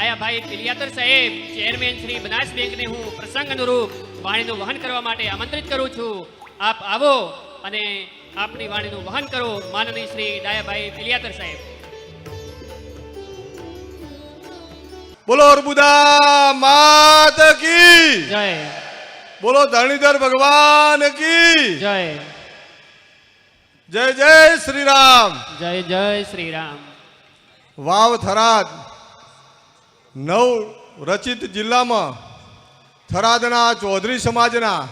ડાયાભાઈ પિલિયાતર સાહેબ ચેરમેન શ્રી બનાસ બેંકને હું પ્રસંગ અનુરૂપ વાણીનું વહન કરવા માટે આમંત્રિત કરું છું. આપ આવો અને આપની વાણીનું વહન કરો માનનીય શ્રી ડાયાભાઈ પિલિયાતર સાહેબ. બોલો અર્બુદા માત કી. જય. બોલો ધરણીધર ભગવાન કી. જય. જય જય શ્રી રામ. જય જય શ્રી રામ. વાવ થરાદ. નવ રચિત જિલ્લામાં થરાદના ચૌધરી સમાજના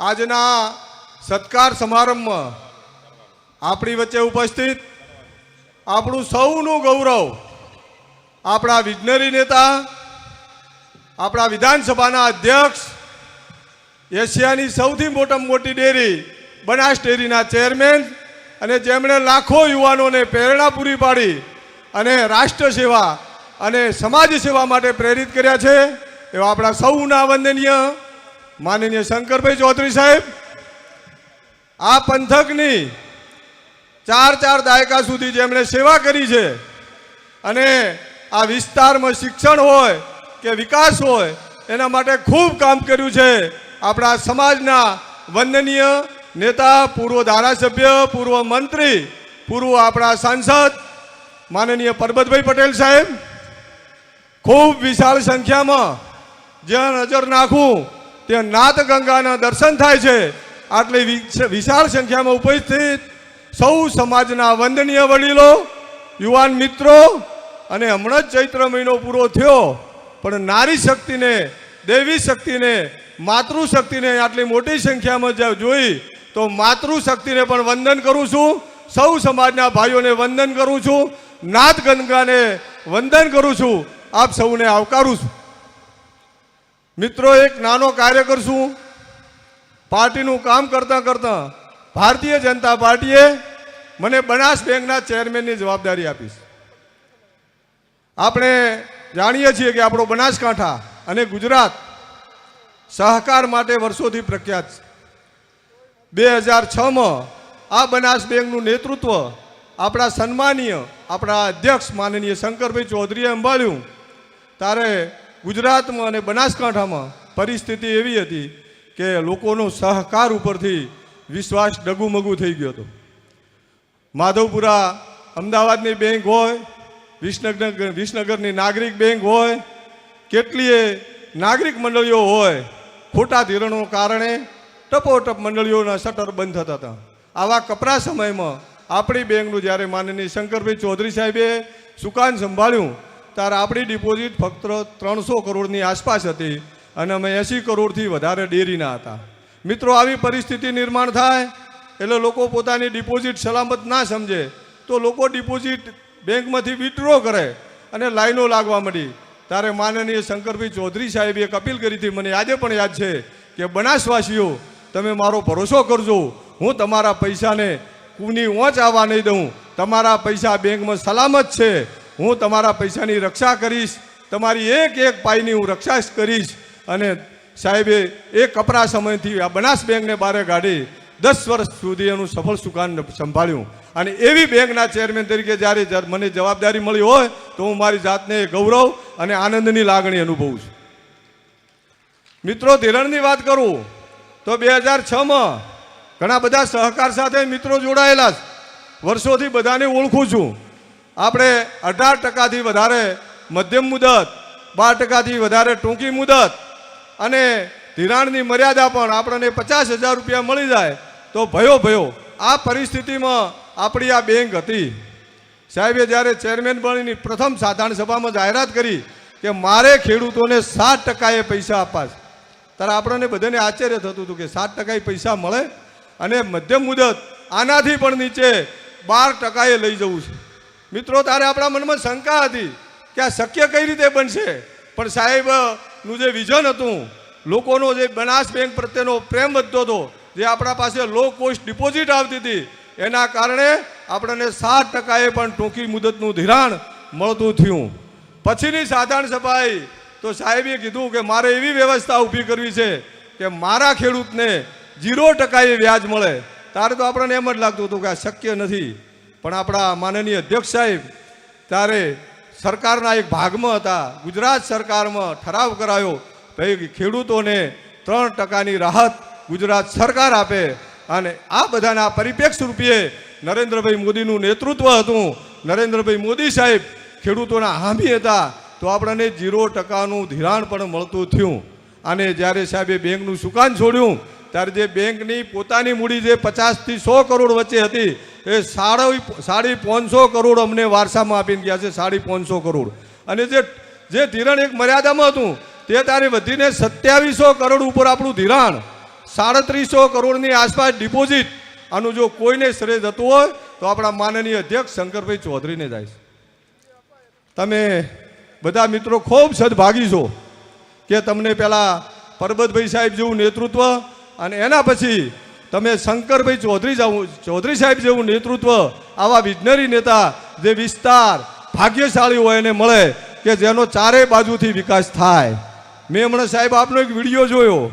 આજના સત્કાર સમારંભમાં આપણી વચ્ચે ઉપસ્થિત આપણું સૌનું ગૌરવ આપણા વિજ્ઞરી નેતા, આપણા વિધાનસભાના અધ્યક્ષ, એશિયાની સૌથી મોટામાં મોટી ડેરી બનાસ ડેરીના ચેરમેન અને જેમણે લાખો યુવાનોને પ્રેરણા પૂરી પાડી અને રાષ્ટ્ર સેવા અને સમાજ સેવા માટે પ્રેરિત કર્યા છે એવા આપણા સૌના વંદનીય માનનીય શંકરભાઈ ચૌધરી સાહેબ. આ પંથકની ચાર ચાર દાયકા સુધી જેમણે સેવા કરી છે અને આ વિસ્તારમાં શિક્ષણ હોય કે વિકાસ હોય એના માટે ખૂબ કામ કર્યું છે આપણા સમાજના વંદનીય નેતા, પૂર્વ ધારાસભ્ય, પૂર્વ મંત્રી, પૂર્વ આપણા સાંસદ માનનીય પરબતભાઈ પટેલ સાહેબ. ખૂબ વિશાળ સંખ્યામાં જ્યાં નજર નાખું, ત્યાં નાથ ગંગાના દર્શન થાય છે. આટલી વિશાળ સંખ્યામાં ઉપસ્થિત સૌ સમાજના વંદનીય વડીલો, યુવાન મિત્રો અને હમણાં જ ચૈત્ર મહિનો પૂરો થયો, પણ નારી શક્તિને, દેવી શક્તિને માતૃશક્તિને આટલી મોટી સંખ્યામાં જોઈ, તો માતૃશક્તિને પણ વંદન કરું છું, સૌ સમાજના ભાઈઓને વંદન કરું છું નાથ ગંગાને વંદન કરું છું. આપ સૌને આવકારું છું. મિત્રો, એક નાનો કાર્ય કરશું પાર્ટીનું કામ કરતાં કરતાં ભારતીય જનતા પાર્ટીએ મને બનાસ બેંકના ચેરમેનની જવાબદારી આપી છે. આપણે જાણીએ છીએ કે આપણો બનાસકાંઠા અને ગુજરાત સહકાર માટે વર્ષોથી પ્રખ્યાત છે. બે હજાર છમાં આ બનાસ બેંકનું નેતૃત્વ આપણા સન્માનીય, આપણા અધ્યક્ષ માનનીય શંકરભાઈ ચૌધરીએ સંભાળ્યું. ત્યારે ગુજરાતમાં અને બનાસકાંઠામાં પરિસ્થિતિ એવી હતી કે લોકોનો સહકાર ઉપરથી વિશ્વાસ ડગુમગુ થઈ ગયો હતો. માધવપુરા અમદાવાદની બેંક હોય, વિસનગર, વિસનગરની નાગરિક બેંક હોય, કેટલીય નાગરિક મંડળીઓ હોય, ખોટા ધિરણો કારણે ટપોટપ મંડળીઓના શટર બંધ થતા હતા. આવા કપરા સમયમાં આપણી બેંકનું જ્યારે માનનીય શંકરભાઈ ચૌધરી સાહેબે સુકાન સંભાળ્યું ત્યારે આપણી ડિપોઝિટ ફક્ત ત્રણસો કરોડની આસપાસ હતી અને અમે એંસી કરોડથી વધારે ડેરીના હતા. મિત્રો, આવી પરિસ્થિતિ નિર્માણ થાય એટલે લોકો પોતાની ડિપોઝિટ સલામત ના સમજે, તો લોકો ડિપોઝિટ બેંકમાંથી વિથડ્રો કરે અને લાઈનો લાગવા મળી ત્યારે માનનીય શંકરભાઈ ચૌધરી સાહેબે એક અપીલ કરી હતી, મને આજે પણ યાદ છે કે, બનાસવાસીઓ, તમે મારો ભરોસો કરજો. હું તમારા પૈસાને કુની ઓંચ આવવા નહીં દઉં. તમારા પૈસા બેંકમાં સલામત છે. હું તમારા પૈસાની રક્ષા કરીશ, તમારી એક એક પાઈની હું રક્ષા કરીશ અને સાહેબે એ કપરા સમયથી આ બનાસ બેંકને બારે કાઢી દસ વર્ષ સુધી એનું સફળ સુકાન સંભાળ્યું. અને એવી બેંકના ચેરમેન તરીકે જ્યારે મને જવાબદારી મળી હોય તો હું મારી જાતને ગૌરવ અને આનંદની લાગણી અનુભવું છું. મિત્રો ધિરણની વાત કરું તો બે હજાર છમાં ઘણા બધા સહકાર સાથે મિત્રો જોડાયેલા વર્ષોથી બધાને ઓળખું છું. આપણે અઢાર ટકાથી વધારે મધ્યમ મુદત, બાર ટકાથી વધારે ટૂંકી મુદત અને ધિરાણની મર્યાદા પણ આપણને પચાસ હજાર રૂપિયા મળી જાય તો ભયો ભયો. આ પરિસ્થિતિમાં આપણી આ બેંક હતી. સાહેબે જ્યારે ચેરમેન બનીની પ્રથમ સાધારણ સભામાં જાહેરાત કરી કે મારે ખેડૂતોને સાત ટકાએ પૈસા અપાશે ત્યારે આપણને બધાને આશ્ચર્ય થતું હતું કે સાત ટકાએ પૈસા મળે અને મધ્યમ મુદત આનાથી પણ નીચે બાર ટકાએ લઈ જવું છે. મિત્રો, તારે આપણા મનમાં શંકા હતી કે આ શક્ય કઈ રીતે બનશે? પણ સાહેબનું જે વિઝન હતું, લોકોનો જે બનાસ બેંક પ્રત્યેનો પ્રેમ વધતો હતો, જે આપણા પાસે લો કોસ્ટ ડિપોઝિટ આવતી હતી, એના કારણે આપણને સાત ટકાએ પણ ટૂંકી મુદતનું ધિરાણ મળતું થયું. પછીની સાધારણ સભાએ તો સાહેબે કીધું કે મારે એવી વ્યવસ્થા ઊભી કરવી છે કે મારા ખેડૂતને ઝીરો ટકાએ વ્યાજ મળે. તારે તો આપણને એમ જ લાગતું હતું કે આ શક્ય નથી. પણ આપણા માનનીય અધ્યક્ષ સાહેબ ત્યારે સરકારના એક ભાગમાં હતા. ગુજરાત સરકારમાં ઠરાવ કરાયો ભાઈ ખેડૂતોને ત્રણ ટકાની રાહત ગુજરાત સરકાર આપે અને આ બધાના પરિપ્રેક્ષ રૂપે નરેન્દ્રભાઈ મોદીનું નેતૃત્વ હતું. નરેન્દ્રભાઈ મોદી સાહેબ ખેડૂતોના હામી હતા તો આપણને જીરો ટકાનું ધિરાણ પણ મળતું થયું. અને જ્યારે સાહેબે બેંકનું સુકાન છોડ્યું, ત્યારે જે બેંકની પોતાની મૂડી જે પચાસથી સો કરોડ વચ્ચે હતી એ સાડી સાડી પાંચસો કરોડ અમને વારસામાં આપીને ગયા છે, સાડી પાંચસો કરોડ. અને જે જે ધિરાણ એક મર્યાદામાં હતું, તે તારે વધીને સત્યાવીસો કરોડ ઉપર આપણું ધિરાણ, સાડત્રીસો કરોડની આસપાસ ડિપોઝિટ આનું જો કોઈને શ્રેય જતું હોય, તો આપણા માનનીય અધ્યક્ષ શંકરભાઈ ચૌધરીને જાય તમે બધા મિત્રો ખૂબ સદભાગી છો કે તમને પહેલાં પરબતભાઈ સાહેબ જેવું નેતૃત્વ અને એના પછી તમે શંકરભાઈ ચૌધરી ચૌધરી સાહેબ જેવું નેતૃત્વ આવા વિજનરી નેતા જે વિસ્તાર ભાગ્યશાળી હોય એને મળે કે જેનો ચારે બાજુથી વિકાસ થાય. મેં હમણાં સાહેબ આપનો એક વીડિયો જોયો.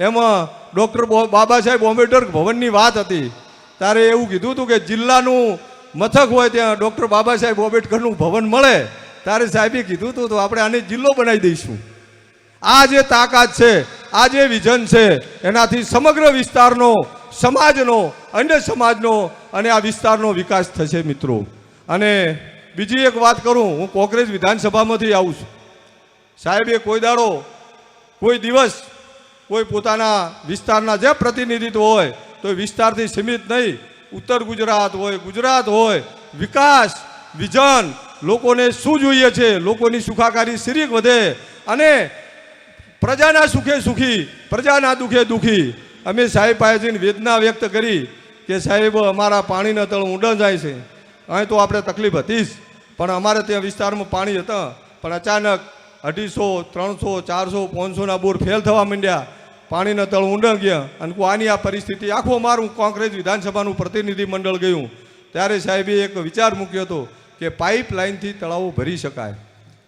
એમાં ડૉક્ટર બાબા સાહેબ આંબેડકર ભવનની વાત હતી. ત્યારે એવું કીધું હતું કે જિલ્લાનું મથક હોય ત્યાં ડૉક્ટર બાબા સાહેબ આંબેડકરનું ભવન મળે. ત્યારે સાહેબે કીધું હતું તો આપણે આને જિલ્લો બનાવી દઈશું. આ જે તાકાત છે આ જે વિઝન છે, એનાથી સમગ્ર વિસ્તારનો, સમાજનો અન્ય સમાજનો અને આ વિસ્તારનો વિકાસ થશે મિત્રો. અને બીજી એક વાત કરું, હું કોંગ્રેસ વિધાનસભામાંથી આવું છું. સાહેબે કોઈ દાડો, કોઈ દિવસ કોઈ પોતાના વિસ્તારના જે પ્રતિનિધિત્વ હોય, તો વિસ્તારથી સીમિત નહીં. ઉત્તર ગુજરાત હોય ગુજરાત હોય, વિકાસ, વિઝન, લોકોને શું જોઈએ છે, લોકોની સુખાકારી શરીક વધે, અને પ્રજાના સુખે સુખી, પ્રજાના દુઃખે દુઃખી. અમે સાહેબ પાસે જઈને વેદના વ્યક્ત કરી કે સાહેબ, અમારા પાણીના તળ ઊંડા જાય છે. અહીં તો આપણે તકલીફ હતી જ. પણ અમારે ત્યાં વિસ્તારમાં પાણી હતા. પણ અચાનક અઢીસો, ત્રણસો, ચારસો, પાંચસોના બોર ફેલ થવા માંડ્યા. પાણીના તળ ઊંડા ગયા. અને આની આ પરિસ્થિતિ આખું અમારું કોંગ્રેસ વિધાનસભાનું પ્રતિનિધિ મંડળ ગયું. ત્યારે સાહેબે એક વિચાર મૂક્યો હતો કે પાઇપ લાઇનથી તળાવો ભરી શકાય.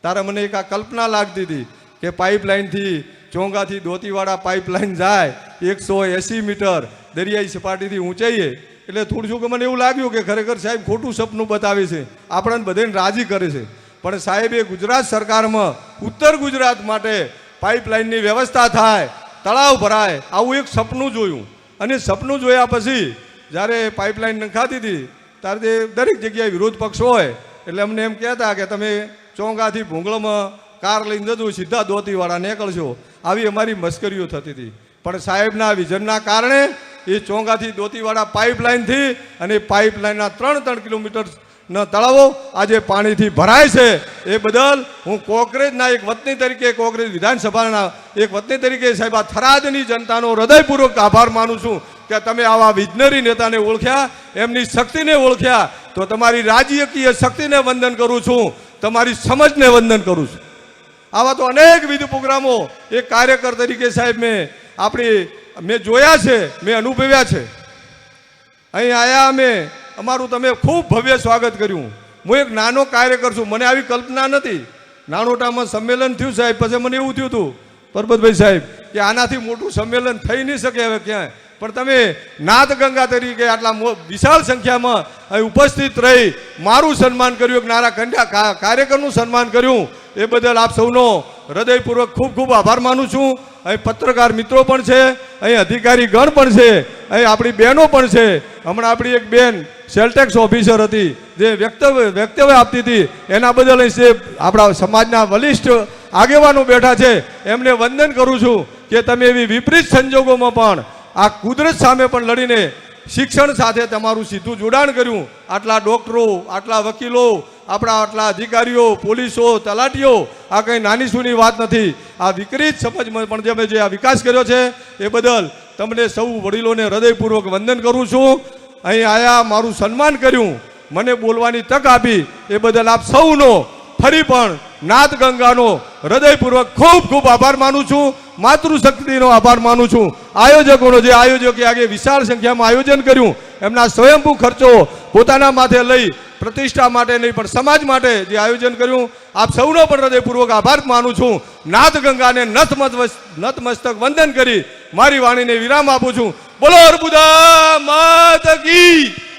તારે મને એક આ કલ્પના લાગતી હતી. કે પાઇપલાઇનથી ચોંગાથી દોતીવાડા પાઇપલાઇન જાય એકસો એંસી મીટર દરિયાઈ સપાટીથી ઊંચાઈએ. એટલે થોડું શું કે મને એવું લાગ્યું કે ખરેખર સાહેબ ખોટું સપનું બતાવે છે. આપણને બધાને રાજી કરે છે. પણ સાહેબે ગુજરાત સરકારમાં ઉત્તર ગુજરાત માટે પાઇપલાઇનની વ્યવસ્થા થાય, તળાવ ભરાય, આવું એક સપનું જોયું. અને સપનું જોયા પછી જ્યારે પાઇપલાઇન નખાતી હતી, ત્યારે દરેક જગ્યાએ વિરોધ પક્ષ હોય. એટલે અમને એમ કહેતા કે તમે ચોંગાથી ભૂંગળમાં કાર લઈને જજો, સીધા દોતીવાળા નીકળશો આવી અમારી મશ્કરીઓ થતી હતી. પણ સાહેબના વિઝનના કારણે એ ચોંગાથી દોતીવાળા પાઇપલાઇનથી અને પાઇપલાઇનના ત્રણ ત્રણ કિલોમીટર ના તળાવો આજે પાણીથી ભરાય છે. એ બદલ હું કોકરેજના એક વતની તરીકે કોકરેજ વિધાનસભાના એક વતની તરીકે સાહેબ, આ થરાદની જનતાનો હૃદયપૂર્વક આભાર માનું છું કે તમે આવા વિજનરી નેતાને ઓળખ્યા, એમની શક્તિને ઓળખ્યા. તો તમારી રાજકીય શક્તિને વંદન કરું છું. તમારી સમજને વંદન કરું છું. આવા તો અનેકવિધ પ્રોગ્રામો એક કાર્યકર તરીકે સાહેબ મેં આપણી, મેં જોયા છે, મેં અનુભવ્યા છે. અહીં આયા અમે, અમારું તમે ખૂબ ભવ્ય સ્વાગત કર્યું. હું એક નાનો કાર્યકર છું, મને આવી કલ્પના નથી. નાનોટામાં સંમેલન થયું સાહેબ, પછી મને એવું થયું હતું, પરબતભાઈ સાહેબ, કે આનાથી મોટું સંમેલન થઈ નહીં શકે હવે ક્યાંય. પણ તમે નાદગંગા તરીકે આટલા વિશાળ સંખ્યામાં ઉપસ્થિત રહી મારું સન્માન કર્યું, એક નારા કંડ્યા કા- કાર્યકરનું સન્માન કર્યું, એ બદલ આપ સૌનો હૃદયપૂર્વક ખૂબ ખૂબ આભાર માનું છું. અહીં પત્રકાર મિત્રો પણ છે, અહીં અધિકારી ગણ પણ છે, અહીં આપણી બહેનો પણ છે. હમણાં આપણી એક બેન, સેલટેક્સ ઓફિસર હતી, જે વ્યક્તવ્ય વ્યક્તવ્ય આપતી હતી. એના બદલ અહીં આપણા સમાજના વરિષ્ઠ આગેવાનો બેઠા છે, એમને વંદન કરું છું કે તમે એવી વિપરીત સંજોગોમાં પણ આ કુદરત સામે પણ લડીને શિક્ષણ સાથે તમારું સીધું જોડાણ કર્યું. આટલા ડૉક્ટરો, આટલા વકીલો, આપણા આટલા અધિકારીઓ, પોલીસો, તલાટીઓ, આ કંઈ નાની સૂની વાત નથી. આ વિકરીત સમજમાં પણ તમે જે આ વિકાસ કર્યો છે, એ બદલ તમને સૌ વડીલોને હૃદયપૂર્વક વંદન કરું છું. અહીં આયા, મારું સન્માન કર્યું. મને બોલવાની તક આપી. એ બદલ આપ સૌનો ફરી પણ નાદ ગંગાનો હૃદયપૂર્વક ખૂબ ખૂબ આભાર માનું છું, માતૃશક્તિનો આભાર માનું છું. આયોજકોનો જે આયોજકે આજે વિશાળ સંખ્યામાં આયોજન કર્યું, એમના સ્વયંભૂ ખર્ચો પોતાના માથે લઈ પ્રતિષ્ઠા માટે નહીં, પણ સમાજ માટે જે આયોજન કર્યું, આપ સૌનો પણ હૃદયપૂર્વક આભાર માનું છું. નાથ ગંગાને નતમત નતમસ્તક વંદન કરી મારી વાણીને વિરામ આપું છું. બોલો અર્બુદા માત કી!